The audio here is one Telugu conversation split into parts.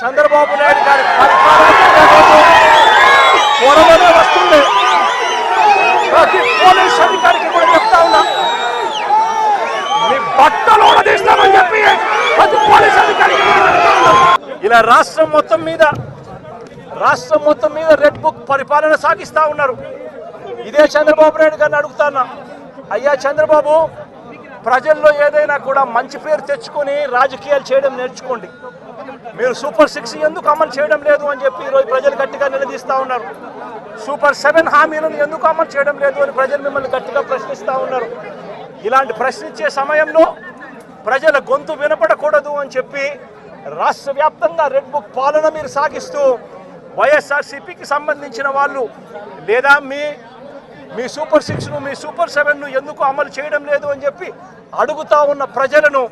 చంద్రబాబు నాయుడు గారి త్వరలోనే వస్తుంది. ప్రతి పోలీస్ అధికారికి కూడా చెప్తా ఉన్నా. మీ బట్టలు తీస్తామని చెప్పి ప్రతి పోలీస్ అధికారికి ఇలా రాష్ట్రం మొత్తం మీద రాష్ట్రం మొత్తం మీద రెడ్ బుక్ పరిపాలన సాగిస్తా ఉన్నారు. ఇదే చంద్రబాబు నాయుడు గారిని అడుగుతానా అయ్యా చంద్రబాబు ప్రజల్లో ఏదైనా కూడా మంచి పేరు తెచ్చుకొని రాజకీయాలు చేయడం నేర్చుకోండి. మీరు సూపర్ సిక్స్ ఎందుకు అమలు చేయడం లేదు అని చెప్పి ఈరోజు ప్రజలు గట్టిగా నిలదీస్తూ ఉన్నారు. సూపర్ సెవెన్ హామీలను ఎందుకు అమలు చేయడం లేదు అని ప్రజలు మిమ్మల్ని గట్టిగా ప్రశ్నిస్తూ ఉన్నారు. ఇలాంటి ప్రశ్నించే సమయంలో ప్రజల గొంతు వినపడకూడదు అని చెప్పి రాష్ట్ర వ్యాప్తంగా రెడ్ బుక్ పాలన మీరు సాగిస్తూ వైఎస్ఆర్సీపీకి సంబంధించిన వాళ్ళు లేదా మీ మీ సూపర్ సిక్స్ను మీ సూపర్ సెవెన్ను ఎందుకు అమలు చేయడం లేదు అని చెప్పి అడుగుతా ఉన్న ప్రజలను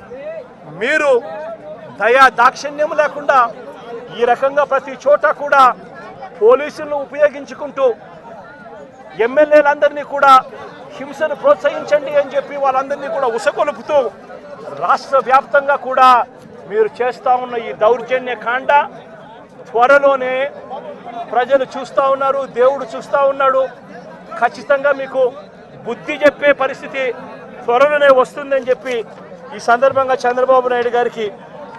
మీరు దయా దాక్షిణ్యం లేకుండా ఈ రకంగా ప్రతి చోట కూడా పోలీసులను ఉపయోగించుకుంటూ ఎమ్మెల్యేలందరినీ కూడా హింసను ప్రోత్సహించండి అని చెప్పి వాళ్ళందరినీ కూడా ఉసగొలుపుతూ రాష్ట్ర వ్యాప్తంగా కూడా మీరు చేస్తూ ఉన్న ఈ దౌర్జన్య కాండ త్వరలోనే ప్రజలు చూస్తూ ఉన్నారు దేవుడు చూస్తూ ఉన్నాడు. ఖచ్చితంగా మీకు బుద్ధి చెప్పే పరిస్థితి త్వరలోనే వస్తుందని చెప్పి ఈ సందర్భంగా చంద్రబాబు నాయుడు గారికి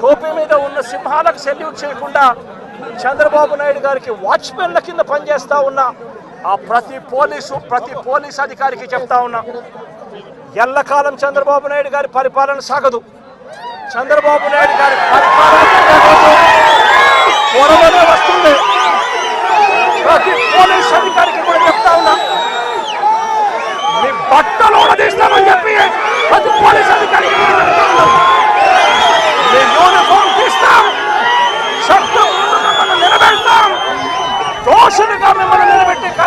టోపీ మీద ఉన్న సింహాలకు సెల్యూట్ చేయకుండా చంద్రబాబు నాయుడు గారికి వాచ్మెన్ల కింద పనిచేస్తా ఉన్న ఆ ప్రతి పోలీసు ప్రతి పోలీస్ అధికారికి చెప్తా ఉన్నా ఎల్లకాలం చంద్రబాబు నాయుడు గారి పరిపాలన సాగదు. చంద్రబాబు నాయుడు గారి పరిపాలన త్వరలోనే వస్తుంది. ప్రతి పోలీస్ అధికారికి కూడా చెప్తా ఉన్నా. మీ బట్టలు తీస్తామని చెప్పి ప్రతి పోలీస్ అధికారికి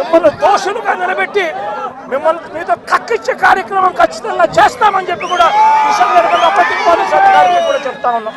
మిమ్మల్ని దోషులుగా నిలబెట్టి మిమ్మల్ని మీతో కక్కిచ్చే కార్యక్రమం ఖచ్చితంగా చేస్తామని చెప్పి కూడా ఈ సందర్భంగా ప్రతి పోలీస్ అధికారికి కూడా చెప్తా ఉన్నాం.